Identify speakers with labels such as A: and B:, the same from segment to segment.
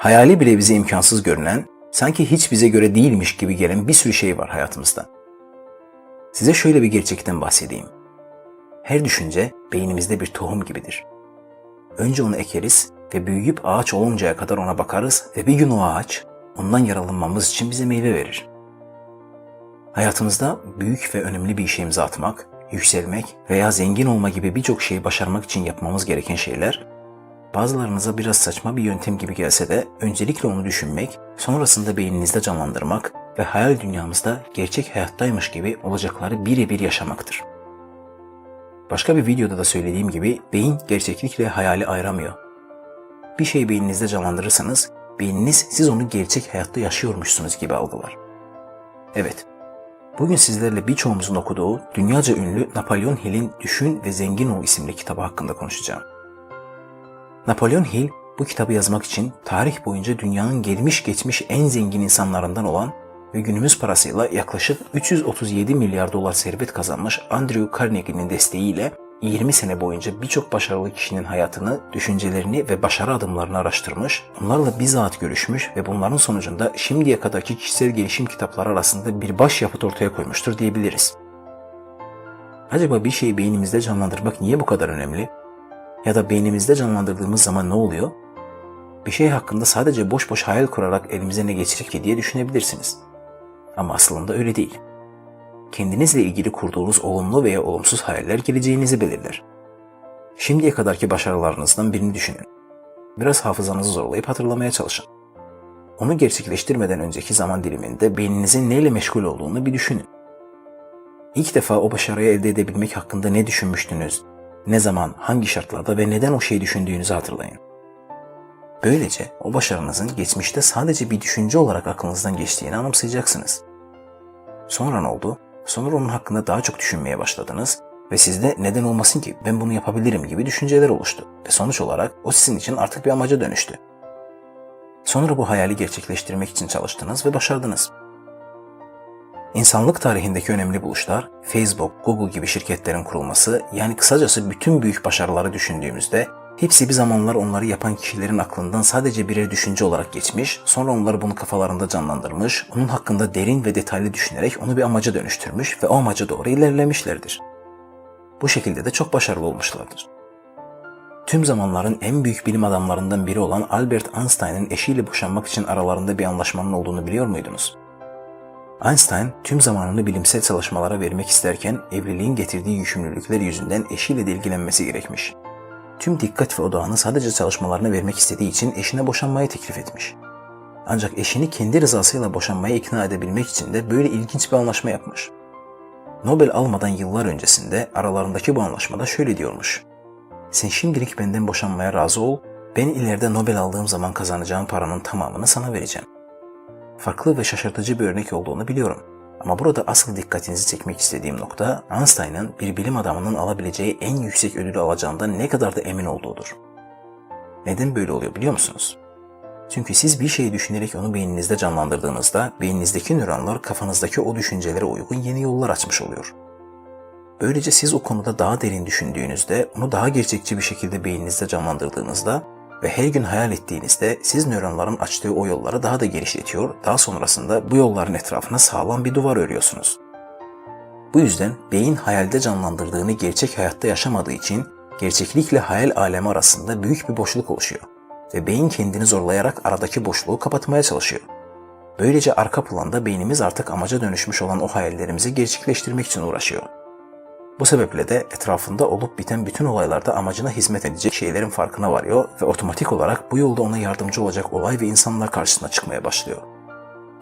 A: Hayali bile bize imkansız görünen, sanki hiç bize göre değilmiş gibi gelen bir sürü şey var hayatımızda. Size şöyle bir gerçekten bahsedeyim. Her düşünce beynimizde bir tohum gibidir. Önce onu ekeriz ve büyüyüp ağaç oluncaya kadar ona bakarız ve bir gün o ağaç ondan yararlanmamız için bize meyve verir. Hayatımızda büyük ve önemli bir işe imza atmak, yükselmek veya zengin olma gibi birçok şeyi başarmak için yapmamız gereken şeyler, bazılarınıza biraz saçma bir yöntem gibi gelse de öncelikle onu düşünmek, sonrasında beyninizde canlandırmak ve hayal dünyamızda gerçek hayattaymış gibi olacakları birebir yaşamaktır. Başka bir videoda da söylediğim gibi beyin gerçeklikle hayali ayıramıyor. Bir şeyi beyninizde canlandırırsanız beyniniz siz onu gerçek hayatta yaşıyormuşsunuz gibi algılar. Evet, bugün sizlerle birçoğumuzun okuduğu dünyaca ünlü Napolyon Hill'in Düşün ve Zengin Ol isimli kitabı hakkında konuşacağım. Napolyon Hill bu kitabı yazmak için tarih boyunca dünyanın gelmiş geçmiş en zengin insanlarından olan ve günümüz parasıyla yaklaşık 337 milyar dolar servet kazanmış Andrew Carnegie'nin desteğiyle 20 sene boyunca birçok başarılı kişinin hayatını, düşüncelerini ve başarı adımlarını araştırmış, onlarla bizzat görüşmüş ve bunların sonucunda şimdiye kadarki kişisel gelişim kitapları arasında bir başyapıt ortaya koymuştur diyebiliriz. Acaba bir şeyi beynimizde canlandırmak niye bu kadar önemli? Ya da beynimizde canlandırdığımız zaman ne oluyor? Bir şey hakkında sadece boş boş hayal kurarak elimize ne geçirir ki diye düşünebilirsiniz. Ama aslında öyle değil. Kendinizle ilgili kurduğunuz olumlu veya olumsuz hayaller geleceğinizi belirler. Şimdiye kadarki başarılarınızdan birini düşünün. Biraz hafızanızı zorlayıp hatırlamaya çalışın. Onu gerçekleştirmeden önceki zaman diliminde beyninizin neyle meşgul olduğunu bir düşünün. İlk defa o başarıyı elde edebilmek hakkında ne düşünmüştünüz, ne zaman, hangi şartlarda ve neden o şeyi düşündüğünüzü hatırlayın. Böylece o başarınızın geçmişte sadece bir düşünce olarak aklınızdan geçtiğini anımsayacaksınız. Sonra ne oldu? Sonra onun hakkında daha çok düşünmeye başladınız ve sizde neden olmasın ki ben bunu yapabilirim gibi düşünceler oluştu ve sonuç olarak o sizin için artık bir amaca dönüştü. Sonra bu hayali gerçekleştirmek için çalıştınız ve başardınız. İnsanlık tarihindeki önemli buluşlar, Facebook, Google gibi şirketlerin kurulması, yani kısacası bütün büyük başarıları düşündüğümüzde hepsi bir zamanlar onları yapan kişilerin aklından sadece birer düşünce olarak geçmiş, sonra onları bunu kafalarında canlandırmış, onun hakkında derin ve detaylı düşünerek onu bir amaca dönüştürmüş ve o amaca doğru ilerlemişlerdir. Bu şekilde de çok başarılı olmuşlardır. Tüm zamanların en büyük bilim adamlarından biri olan Albert Einstein'ın eşiyle boşanmak için aralarında bir anlaşmanın olduğunu biliyor muydunuz? Einstein tüm zamanını bilimsel çalışmalara vermek isterken evliliğin getirdiği yükümlülükler yüzünden eşiyle de ilgilenmesi gerekmiş. Tüm dikkat ve odağını sadece çalışmalarına vermek istediği için eşine boşanmayı teklif etmiş. Ancak eşini kendi rızasıyla boşanmaya ikna edebilmek için de böyle ilginç bir anlaşma yapmış. Nobel almadan yıllar öncesinde aralarındaki bu anlaşmada şöyle diyormuş. Sen şimdilik benden boşanmaya razı ol, ben ileride Nobel aldığım zaman kazanacağım paranın tamamını sana vereceğim farklı ve şaşırtıcı bir örnek olduğunu biliyorum. Ama burada asıl dikkatinizi çekmek istediğim nokta Einstein'ın bir bilim adamının alabileceği en yüksek ödülü alacağından ne kadar da emin olduğudur. Neden böyle oluyor biliyor musunuz? Çünkü siz bir şeyi düşünerek onu beyninizde canlandırdığınızda beyninizdeki nöronlar kafanızdaki o düşüncelere uygun yeni yollar açmış oluyor. Böylece siz o konuda daha derin düşündüğünüzde, onu daha gerçekçi bir şekilde beyninizde canlandırdığınızda ve her gün hayal ettiğinizde siz nöronların açtığı o yolları daha da genişletiyor, daha sonrasında bu yolların etrafına sağlam bir duvar örüyorsunuz. Bu yüzden beyin hayalde canlandırdığını gerçek hayatta yaşamadığı için gerçeklikle hayal alemi arasında büyük bir boşluk oluşuyor ve beyin kendini zorlayarak aradaki boşluğu kapatmaya çalışıyor. Böylece arka planda beynimiz artık amaca dönüşmüş olan o hayallerimizi gerçekleştirmek için uğraşıyor. Bu sebeple de etrafında olup biten bütün olaylarda amacına hizmet edecek şeylerin farkına varıyor ve otomatik olarak bu yolda ona yardımcı olacak olay ve insanlar karşısına çıkmaya başlıyor.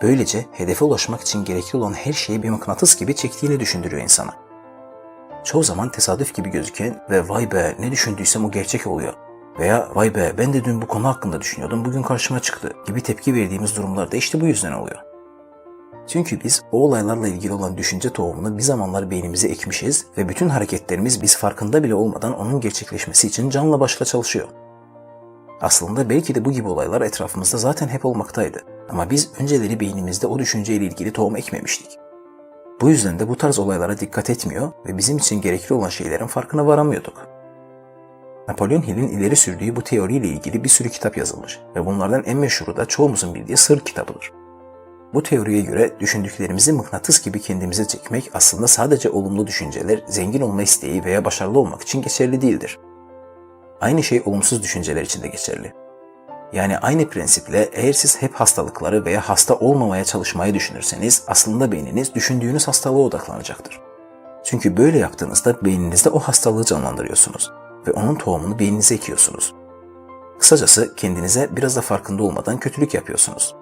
A: Böylece hedefe ulaşmak için gerekli olan her şeyi bir mıknatıs gibi çektiğini düşündürüyor insana. Çoğu zaman tesadüf gibi gözüken ve vay be ne düşündüysem o gerçek oluyor veya vay be ben de dün bu konu hakkında düşünüyordum bugün karşıma çıktı gibi tepki verdiğimiz durumlar da işte bu yüzden oluyor. Çünkü biz o olaylarla ilgili olan düşünce tohumunu bir zamanlar beynimize ekmişiz ve bütün hareketlerimiz biz farkında bile olmadan onun gerçekleşmesi için canla başla çalışıyor. Aslında belki de bu gibi olaylar etrafımızda zaten hep olmaktaydı. Ama biz önceleri beynimizde o düşünceyle ilgili tohum ekmemiştik. Bu yüzden de bu tarz olaylara dikkat etmiyor ve bizim için gerekli olan şeylerin farkına varamıyorduk. Napolyon Hill'in ileri sürdüğü bu teoriyle ilgili bir sürü kitap yazılmış ve bunlardan en meşhuru da çoğumuzun bildiği Sır kitabıdır. Bu teoriye göre düşündüklerimizi mıknatıs gibi kendimize çekmek aslında sadece olumlu düşünceler, zengin olma isteği veya başarılı olmak için geçerli değildir. Aynı şey olumsuz düşünceler için de geçerli. Yani aynı prensiple eğer siz hep hastalıkları veya hasta olmamaya çalışmayı düşünürseniz aslında beyniniz düşündüğünüz hastalığa odaklanacaktır. Çünkü böyle yaptığınızda beyninizde o hastalığı canlandırıyorsunuz ve onun tohumunu beyninize ekiyorsunuz. Kısacası kendinize biraz da farkında olmadan kötülük yapıyorsunuz.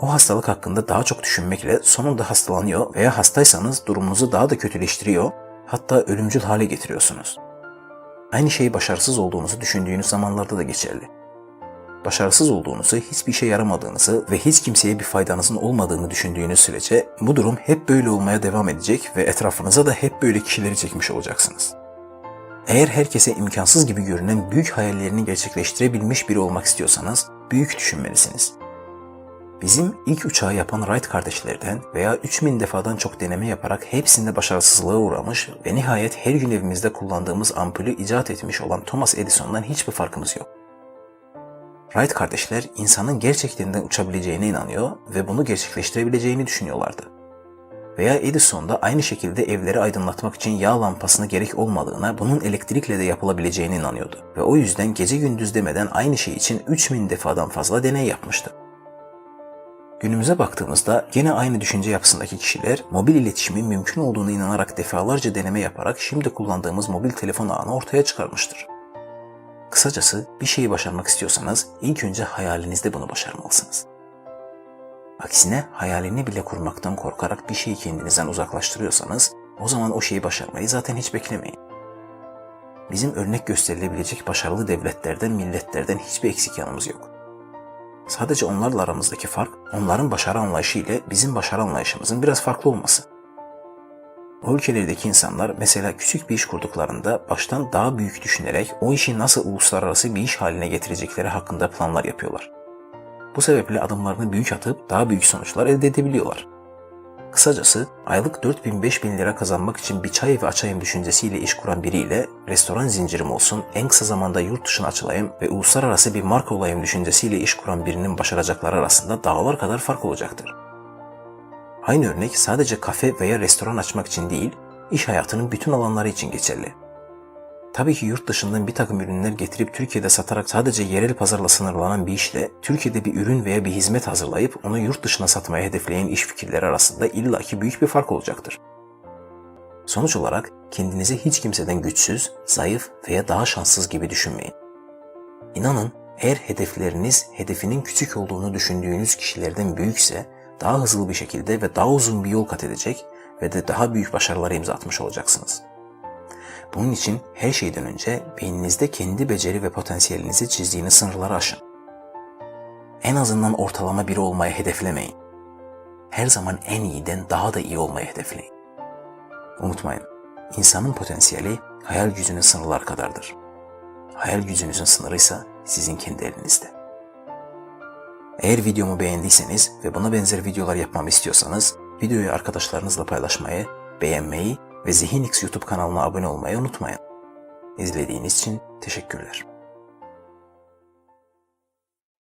A: O hastalık hakkında daha çok düşünmekle sonunda hastalanıyor veya hastaysanız durumunuzu daha da kötüleştiriyor, hatta ölümcül hale getiriyorsunuz. Aynı şey başarısız olduğunuzu düşündüğünüz zamanlarda da geçerli. Başarısız olduğunuzu, hiçbir işe yaramadığınızı ve hiç kimseye bir faydanızın olmadığını düşündüğünüz sürece bu durum hep böyle olmaya devam edecek ve etrafınıza da hep böyle kişileri çekmiş olacaksınız. Eğer herkese imkansız gibi görünen büyük hayallerini gerçekleştirebilmiş biri olmak istiyorsanız büyük düşünmelisiniz. Bizim ilk uçağı yapan Wright kardeşlerden veya 3000 defadan çok deneme yaparak hepsinde başarısızlığa uğramış ve nihayet her gün evimizde kullandığımız ampulü icat etmiş olan Thomas Edison'dan hiçbir farkımız yok. Wright kardeşler insanın gerçekten de uçabileceğine inanıyor ve bunu gerçekleştirebileceğini düşünüyorlardı. Veya Edison da aynı şekilde evleri aydınlatmak için yağ lampasına gerek olmadığına, bunun elektrikle de yapılabileceğine inanıyordu. Ve o yüzden gece gündüz demeden aynı şey için 3000 defadan fazla deney yapmıştı. Günümüze baktığımızda gene aynı düşünce yapısındaki kişiler mobil iletişimin mümkün olduğunu inanarak defalarca deneme yaparak şimdi kullandığımız mobil telefon ağını ortaya çıkarmıştır. Kısacası bir şeyi başarmak istiyorsanız ilk önce hayalinizde bunu başarmalısınız. Aksine hayalini bile kurmaktan korkarak bir şeyi kendinizden uzaklaştırıyorsanız o zaman o şeyi başarmayı zaten hiç beklemeyin. Bizim örnek gösterilebilecek başarılı devletlerden, milletlerden hiçbir eksik yanımız yok. Sadece onlarla aramızdaki fark, onların başarı anlayışı ile bizim başarı anlayışımızın biraz farklı olması. O ülkelerdeki insanlar mesela küçük bir iş kurduklarında baştan daha büyük düşünerek o işi nasıl uluslararası bir iş haline getirecekleri hakkında planlar yapıyorlar. Bu sebeple adımlarını büyük atıp daha büyük sonuçlar elde edebiliyorlar. Kısacası aylık 4000-5000 lira kazanmak için bir çay evi açayım düşüncesiyle iş kuran biriyle restoran zincirim olsun, en kısa zamanda yurt dışına açılayım ve uluslararası bir marka olayım düşüncesiyle iş kuran birinin başaracakları arasında dağlar kadar fark olacaktır. Aynı örnek sadece kafe veya restoran açmak için değil, iş hayatının bütün alanları için geçerli. Tabii ki yurt dışından bir takım ürünler getirip Türkiye'de satarak sadece yerel pazarla sınırlanan bir işle Türkiye'de bir ürün veya bir hizmet hazırlayıp onu yurt dışına satmaya hedefleyen iş fikirleri arasında illaki büyük bir fark olacaktır. Sonuç olarak kendinizi hiç kimseden güçsüz, zayıf veya daha şanssız gibi düşünmeyin. İnanın eğer hedefleriniz hedefinin küçük olduğunu düşündüğünüz kişilerden büyükse daha hızlı bir şekilde ve daha uzun bir yol kat edecek ve de daha büyük başarılara imza atmış olacaksınız. Bunun için her şeyden önce beyninizde kendi beceri ve potansiyelinizi çizdiğiniz sınırları aşın. En azından ortalama biri olmaya hedeflemeyin. Her zaman en iyiden daha da iyi olmaya hedefleyin. Unutmayın, insanın potansiyeli hayal gücünün sınırlar kadardır. Hayal gücünüzün sınırı ise sizin kendi elinizde. Eğer videomu beğendiyseniz ve buna benzer videolar yapmamı istiyorsanız videoyu arkadaşlarınızla paylaşmayı, beğenmeyi ve Zihin X YouTube kanalına abone olmayı unutmayın. İzlediğiniz için teşekkürler.